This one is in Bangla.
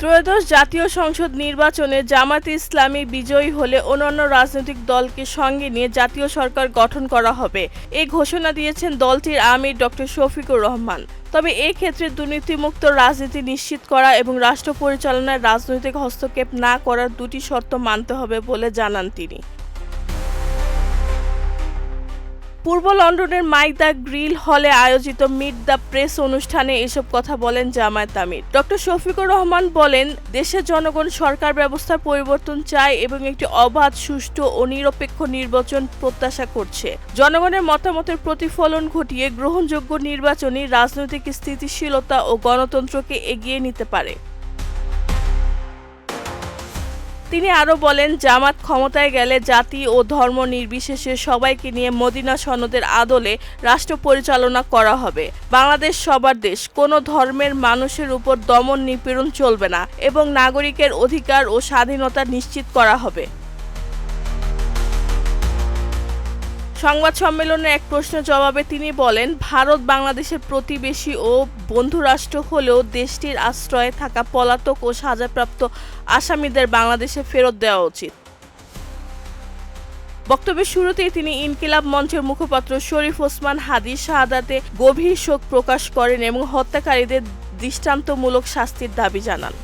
ত্রয়োদশ জাতীয় সংসদ নির্বাচনে জামাত ইসলামী বিজয়ী হলে অন্যান্য রাজনৈতিক দলকে সঙ্গে নিয়ে জাতীয় সরকার গঠন করা হবে। এই ঘোষণা দিয়েছেন দলটির আমির ডক্টর শফিকুর রহমান। তবে এই ক্ষেত্রে দুর্নীতিমুক্ত রাজনীতি নিশ্চিত করা এবং রাষ্ট্র পরিচালনায় রাজনৈতিক হস্তক্ষেপ না করার দুটি শর্ত মানতে হবে বলে জানান তিনি। পূর্ব লন্ডনের মাইক দ্য গ্রিল হলে আয়োজিত মিট দ্য প্রেস অনুষ্ঠানে এসব কথা বলেন জামায়াত আমির। ডক্টর শফিকুর রহমান বলেন, দেশের জনগণ সরকার ব্যবস্থার পরিবর্তন চায় এবং একটি অবাধ, সুষ্ঠু ও নিরপেক্ষ নির্বাচন প্রত্যাশা করছে। জনগণের মতামতের প্রতিফলন ঘটিয়ে গ্রহণযোগ্য নির্বাচনী রাজনৈতিক স্থিতিশীলতা ও গণতন্ত্রকে এগিয়ে নিতে পারে। তিনি আরও বলেন, জামাত ক্ষমতায় গেলে জাতি ও ধর্ম নির্বিশেষে সবাইকে নিয়ে মদিনা সনদের আদলে রাষ্ট্র পরিচালনা করা হবে। বাংলাদেশ সবার দেশ, কোনো ধর্মের মানুষের উপর দমন নিপীড়ন চলবে না এবং নাগরিকের অধিকার ও স্বাধীনতা নিশ্চিত করা হবে। সংবাদ সম্মেলনে এক প্রশ্ন জবাবে তিনি বলেন, ভারত বাংলাদেশের প্রতিবেশী ও বন্ধুরাষ্ট্র হলেও দেশটির আশ্রয়ে থাকা পলাতক ও সাজাপ্রাপ্ত আসামিদের বাংলাদেশে ফেরত দেওয়া উচিত। বক্তব্যের শুরুতেই তিনি ইনকিলাব মঞ্চের মুখপাত্র শরীফ ওসমান হাদি শাহাদাতে গভীর শোক প্রকাশ করেন এবং হত্যাকারীদের দৃষ্টান্তমূলক শাস্তির দাবি জানান।